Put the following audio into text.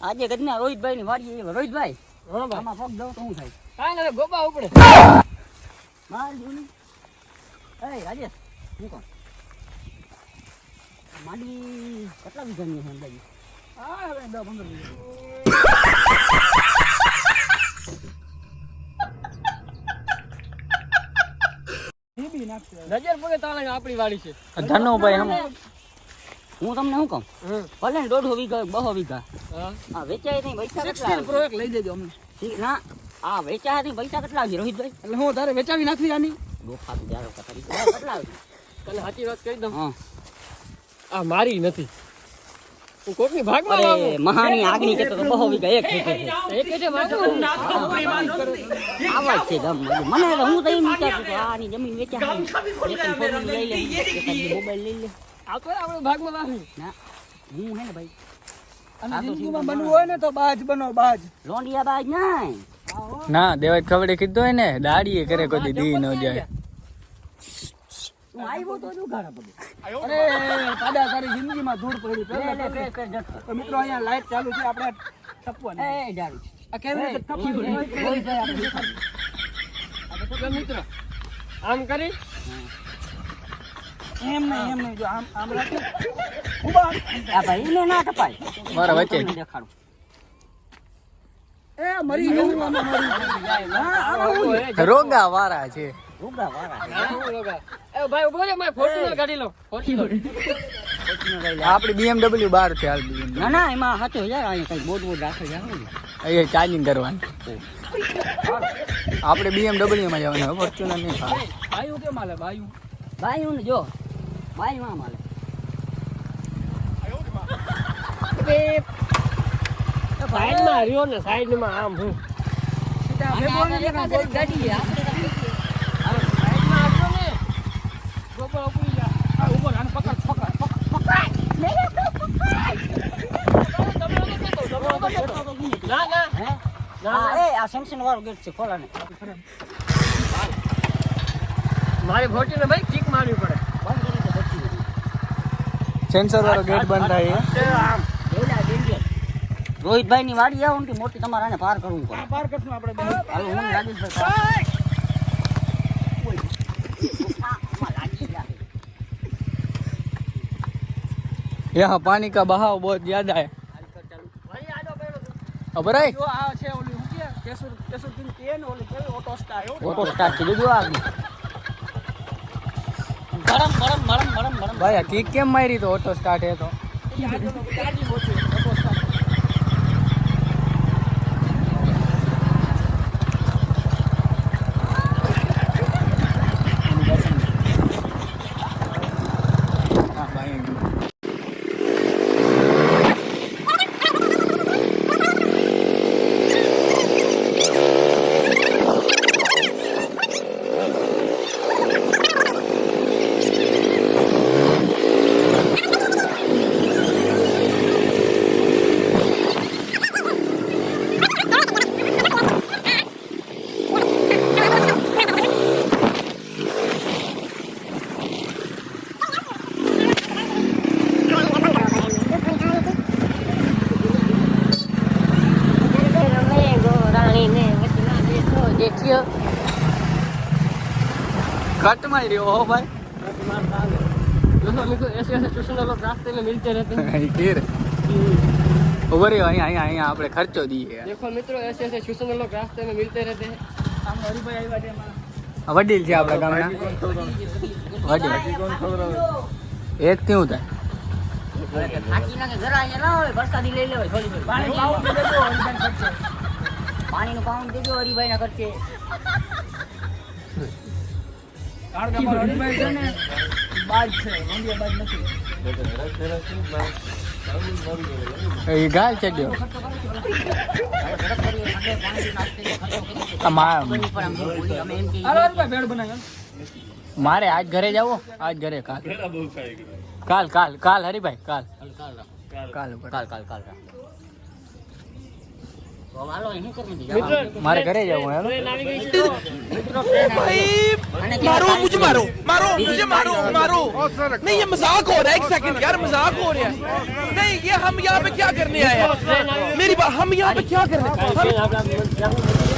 આજે કદના રોહિતભાઈ ની વાડી. રોહિતભાઈ આમાં પગ દઉં તો શું થાય? કાંઈ નથી ગોપા ઉપડે. માર જોની. એ રાજેશ હું કોણ માંડવી કેટલા વીઘાની છે અંદાજે? હા હવે દસ પંદર મિનિટ નજર પગે તાલે આપણી વાડી છે. ધનુભાઈ હમ. હું તમને શું કહું? ભલે ને દોઢો વીઘા બહો વીઘા હા. આ વેચાય નહીં પૈસા કેટલા પ્રો એક લઈ દેજો અમને. ના આ વેચાય નહીં પૈસા કેટલા આવી? રોહિતભાઈ? એટલે હું તારે વેચાવી નાખી આની? ડોફા તો જ્યારે કેટલા આવી? તને સાચી વાત કહી દઉં. હા. આ મારી નથી. કોકની ભાગમાં લાવું? મહાની આગની કેતો તો બહો વીઘા એક છે એક એટલે આવા છે ગામ મને હું તો એમ વિચારતું આની જમીન વેચા ફોન લઈ લે મોબાઈલ લઈ લે. આ તો ભાગમાં લાવી ના હું હે ને ભાઈ અને જિંદગીમાં બનવું હોય ને તો બાજ બનો બાજ લોંડિયા બાજ નહીં ના દેવાય ખવડે કીધું હોય ને દાડીએ કરે કોઈ દી ન જાય આવ્યો તો જ ઉઘાડા પગે અરે દાદા તારી જિંદગીમાં ધૂળ પડી. તો મિત્રો અહીંયા લાઈટ ચાલુ છે આપણે ટપવાની એ. આ કેવી રીતે આપણે મિત્રો આમ કરી એમ નહીં એમ નહીં જો આમ આમ રાખી ઊભા આ ભાઈ એને ના ટપાય મારા વચ્ચે દેખાડું એ મરી ગયું મરી ગયું. હા, આમાં હું છે. રોગા વાળા છે ઉઘા વાળા. એ ભાઈ ઊભો રહે મારે ફોર્ચ્યુનર ગાડી લો ફોર્ચ્યુનર કોચીનો લઈ લે. આપડી બીએમડબલ્યુ બાર છે હાલ. ના ના એમાં સાચો યાર અહીંયા કઈ બોટ બોટ રાખે છે અહીંયા ચાર્જિંગ કરવાની આપણે બીએમડબલ્યુ માં જવાનું ફોર્ચ્યુનર નહીં. બાયુ કેમ હાલે બાયુ બાયું ને જો બાયું આમ હાલે સાઈડમાં રહ્યો ને સાઈડમાં આમ હું. સાઈડમાં આવ્યો ને મારી ભાઈ કિક મારવી પડે. સેન્સર વાળો ગેટ બંધ થાય રોહિતભાઈ ની વાડી આવું ને મોટી તમારે પાર કરવું પડે. પાર કરશું આપણે હાલો હું રાજેશભાઈ યહ પાણી કા બહાવ બહુ યાદ આય ખબર આય જો આ છે ઓલી હું કે કેસુર કેસુર તીન ઓલી કેવી ઓટો સ્ટાર ઓટો સ્ટાર કીધું જો આ. ગરમ ગરમ આ કિક કેમ મારી તો? ઓટો સ્ટાર્ટ હે તો. કેટલી કટમાં રહ્યો હો ભાઈ. ઉભર રહ્યો અહીંયા અહીંયા અહીંયા આપણે ખર્ચો દઈએ. મિત્રો એસે એસે શિક્ષણ રહેતે. છે અમારા. વડીલ છે આપણા ગામના. વડીલ. એક કેવું થાય? થાકી ના જરા અહીંયા ના હોય વરસાદી લઈ લેવાય પાણીનું પાઉન્ડ દેજો હરિભાઈ ના ખર્ચે. કારણ કે અમારો હરિભાઈ છે ને બાજ છે રોંડિયા બાજ નથી. ગાલ ચડ્યો મારે આજ ઘરે જાવો આજ ઘરે કાલ. કાલ કાલ કાલ હરીભાઈ કાલ. કાલ કાલ કાલ કાલ કાલ મારે ઘરે જવું હેલો ટ્રેન આવી ગઈ છે જો. મિત્રો ટ્રેન આવી ગઈ. અને मारो ત્યાં मुझे मारो मारो मुझे मारो मारो नहीं ये मजाक हो रहा है एक सेकंड यार मजाक हो रहा है नहीं ये हम यहाँ पे क्या करने आए हैं मेरी हम यहाँ पे क्या कर रहे